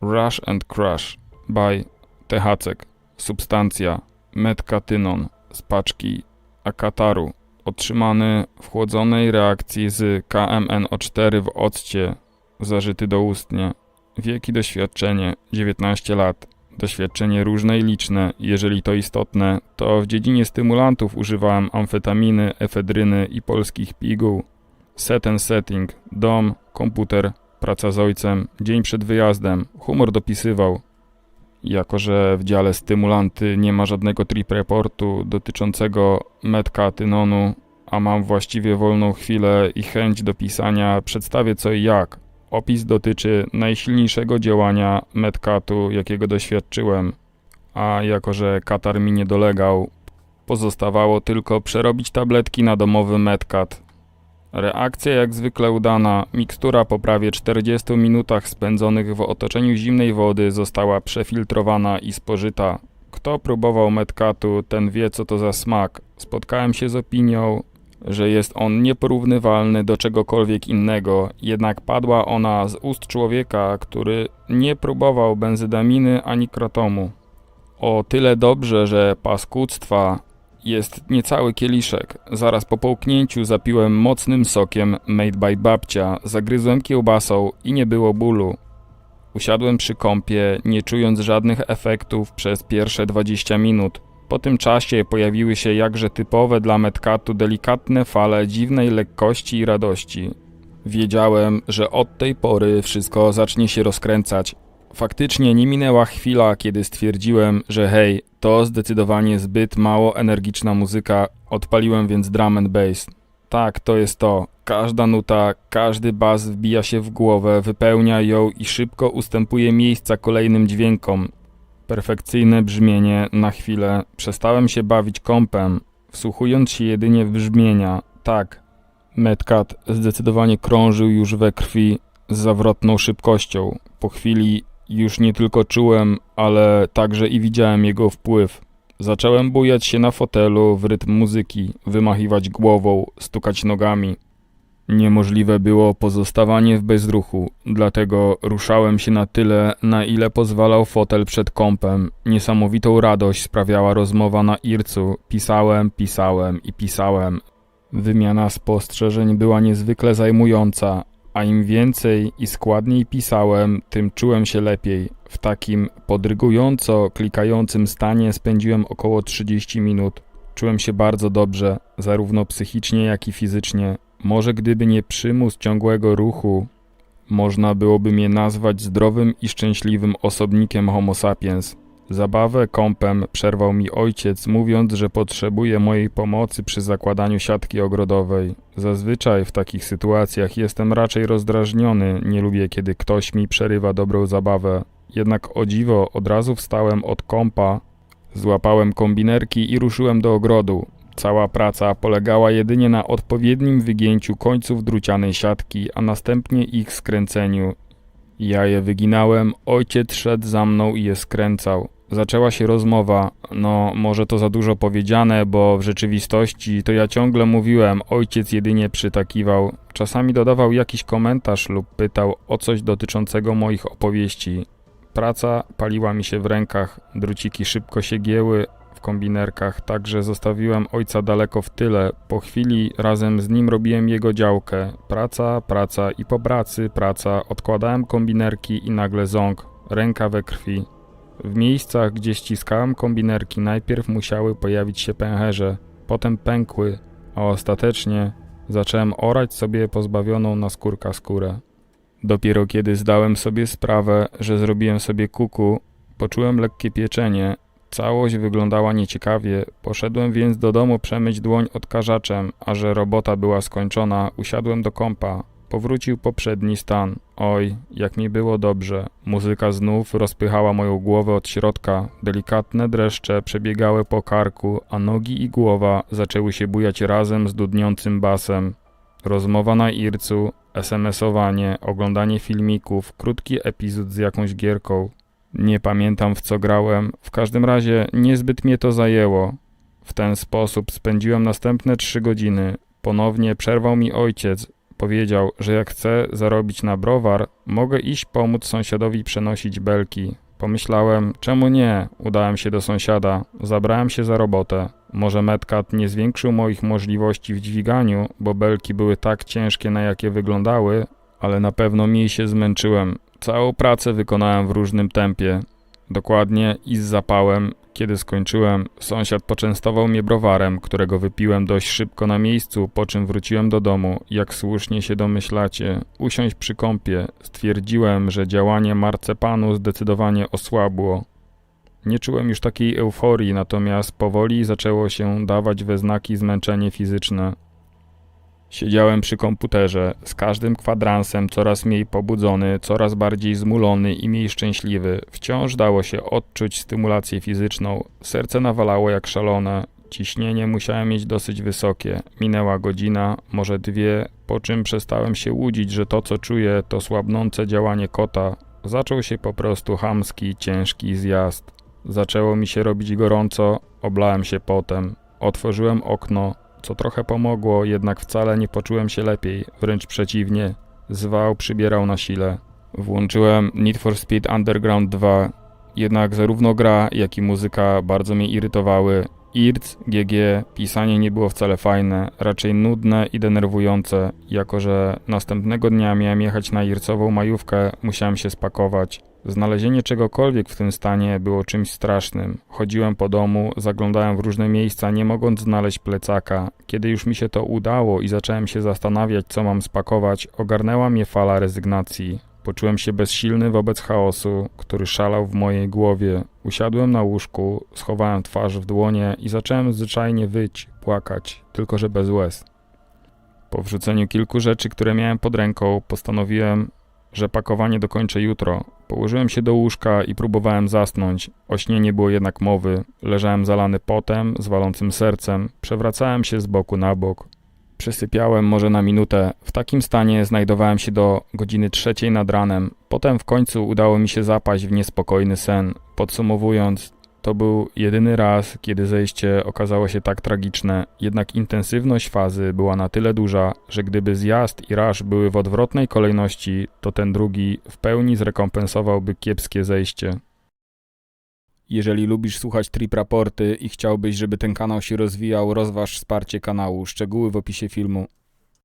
Rush and Crush by Tehacek. Substancja metkatynon z paczki Akataru otrzymany w chłodzonej reakcji z KMNO4 w occie zażyty doustnie. Wieki doświadczenie 19 lat. Doświadczenie różne i liczne. Jeżeli to istotne, to w dziedzinie stymulantów używałem amfetaminy, efedryny i polskich piguł. Set and setting, dom, komputer, praca z ojcem, dzień przed wyjazdem, humor dopisywał. Jako, że w dziale stymulanty nie ma żadnego trip reportu dotyczącego metkatynonu, a mam właściwie wolną chwilę i chęć do pisania, przedstawię co i jak. Opis dotyczy najsilniejszego działania metkatu, jakiego doświadczyłem, a jako, że katar mi nie dolegał, pozostawało tylko przerobić tabletki na domowy metkat. Reakcja jak zwykle udana. Mikstura po prawie 40 minutach spędzonych w otoczeniu zimnej wody została przefiltrowana i spożyta. Kto próbował metkatu, ten wie co to za smak. Spotkałem się z opinią, że jest on nieporównywalny do czegokolwiek innego, jednak padła ona z ust człowieka, który nie próbował benzydaminy ani krotomu. O tyle dobrze, że paskudztwa jest niecały kieliszek. Zaraz po połknięciu zapiłem mocnym sokiem made by babcia, zagryzłem kiełbasą i nie było bólu. Usiadłem przy kąpie, nie czując żadnych efektów przez pierwsze 20 minut. Po tym czasie pojawiły się jakże typowe dla metkatu delikatne fale dziwnej lekkości i radości. Wiedziałem, że od tej pory wszystko zacznie się rozkręcać. Faktycznie nie minęła chwila, kiedy stwierdziłem, że hej, to zdecydowanie zbyt mało energiczna muzyka, odpaliłem więc drum and bass. Tak, to jest to. Każda nuta, każdy bas wbija się w głowę, wypełnia ją i szybko ustępuje miejsca kolejnym dźwiękom. Perfekcyjne brzmienie na chwilę. Przestałem się bawić kompem, wsłuchując się jedynie w brzmienia. Tak, Metcat zdecydowanie krążył już we krwi z zawrotną szybkością. Po chwili już nie tylko czułem, ale także i widziałem jego wpływ. Zacząłem bujać się na fotelu w rytm muzyki, wymachiwać głową, stukać nogami. Niemożliwe było pozostawanie w bezruchu, dlatego ruszałem się na tyle, na ile pozwalał fotel przed kąpem. Niesamowitą radość sprawiała rozmowa na ircu. Pisałem, pisałem i pisałem. Wymiana spostrzeżeń była niezwykle zajmująca, a im więcej i składniej pisałem, tym czułem się lepiej. W takim podrygująco klikającym stanie spędziłem około 30 minut. Czułem się bardzo dobrze, zarówno psychicznie, jak i fizycznie. Może gdyby nie przymus ciągłego ruchu, można byłoby mnie nazwać zdrowym i szczęśliwym osobnikiem Homo sapiens. Zabawę kąpem przerwał mi ojciec, mówiąc, że potrzebuje mojej pomocy przy zakładaniu siatki ogrodowej. Zazwyczaj w takich sytuacjach jestem raczej rozdrażniony, nie lubię kiedy ktoś mi przerywa dobrą zabawę. Jednak o dziwo od razu wstałem od kąpa, złapałem kombinerki i ruszyłem do ogrodu. Cała praca polegała jedynie na odpowiednim wygięciu końców drucianej siatki, a następnie ich skręceniu. Ja je wyginałem, ojciec szedł za mną i je skręcał. Zaczęła się rozmowa. No, może to za dużo powiedziane, bo w rzeczywistości to ja ciągle mówiłem, ojciec jedynie przytakiwał. Czasami dodawał jakiś komentarz lub pytał o coś dotyczącego moich opowieści. Praca paliła mi się w rękach, druciki szybko się gieły w kombinerkach, także zostawiłem ojca daleko w tyle. Po chwili razem z nim robiłem jego działkę. Praca, praca i po pracy praca. Odkładałem kombinerki i nagle ząg, ręka we krwi. W miejscach, gdzie ściskałem kombinerki, najpierw musiały pojawić się pęcherze, potem pękły, a ostatecznie zacząłem orać sobie pozbawioną na skórka skórę. Dopiero kiedy zdałem sobie sprawę, że zrobiłem sobie kuku, poczułem lekkie pieczenie. Całość wyglądała nieciekawie, poszedłem więc do domu przemyć dłoń odkażaczem, a że robota była skończona, usiadłem do kąpa. Powrócił poprzedni stan. Oj, jak mi było dobrze. Muzyka znów rozpychała moją głowę od środka. Delikatne dreszcze przebiegały po karku, a nogi i głowa zaczęły się bujać razem z dudniącym basem. Rozmowa na ircu, SMS-owanie, oglądanie filmików, krótki epizod z jakąś gierką. Nie pamiętam w co grałem, w każdym razie niezbyt mnie to zajęło. W ten sposób spędziłem następne trzy godziny. Ponownie przerwał mi ojciec, Powiedział, że jak chcę zarobić na browar, mogę iść pomóc sąsiadowi przenosić belki. Pomyślałem, czemu nie? Udałem się do sąsiada, zabrałem się za robotę. Może Metcat nie zwiększył moich możliwości w dźwiganiu, bo belki były tak ciężkie, na jakie wyglądały, ale na pewno mniej się zmęczyłem. Całą pracę wykonałem w różnym tempie. Dokładnie i z zapałem. Kiedy skończyłem, sąsiad poczęstował mnie browarem, którego wypiłem dość szybko na miejscu, po czym wróciłem do domu. Jak słusznie się domyślacie, usiąść przy kąpie. Stwierdziłem, że działanie marcepanu zdecydowanie osłabło. Nie czułem już takiej euforii, natomiast powoli zaczęło się dawać we znaki zmęczenie fizyczne. Siedziałem przy komputerze, z każdym kwadransem coraz mniej pobudzony, coraz bardziej zmulony i mniej szczęśliwy. Wciąż dało się odczuć stymulację fizyczną. Serce nawalało jak szalone. Ciśnienie musiałem mieć dosyć wysokie. Minęła godzina, może dwie, po czym przestałem się łudzić, że to co czuję to słabnące działanie kota. Zaczął się po prostu chamski, ciężki zjazd. Zaczęło mi się robić gorąco, oblałem się potem. Otworzyłem okno, co trochę pomogło, jednak wcale nie poczułem się lepiej, wręcz przeciwnie. Zwał przybierał na sile. Włączyłem Need for Speed Underground 2, jednak zarówno gra, jak i muzyka bardzo mnie irytowały. IRC, GG, pisanie nie było wcale fajne, raczej nudne i denerwujące. Jako, że następnego dnia miałem jechać na IRCową majówkę, musiałem się spakować. Znalezienie czegokolwiek w tym stanie było czymś strasznym. Chodziłem po domu, zaglądałem w różne miejsca, nie mogąc znaleźć plecaka. Kiedy już mi się to udało i zacząłem się zastanawiać, co mam spakować, ogarnęła mnie fala rezygnacji. Poczułem się bezsilny wobec chaosu, który szalał w mojej głowie. Usiadłem na łóżku, schowałem twarz w dłonie i zacząłem zwyczajnie wyć, płakać, tylko że bez łez. Po wrzuceniu kilku rzeczy, które miałem pod ręką, postanowiłem, że pakowanie dokończę jutro. Położyłem się do łóżka i próbowałem zasnąć. O śnie nie było jednak mowy. Leżałem zalany potem, z walącym sercem. Przewracałem się z boku na bok. Przysypiałem może na minutę. W takim stanie znajdowałem się do godziny trzeciej nad ranem. Potem w końcu udało mi się zapaść w niespokojny sen. Podsumowując, to był jedyny raz, kiedy zejście okazało się tak tragiczne, jednak intensywność fazy była na tyle duża, że gdyby zjazd i raż były w odwrotnej kolejności, to ten drugi w pełni zrekompensowałby kiepskie zejście. Jeżeli lubisz słuchać trip raporty i chciałbyś, żeby ten kanał się rozwijał, rozważ wsparcie kanału. Szczegóły w opisie filmu.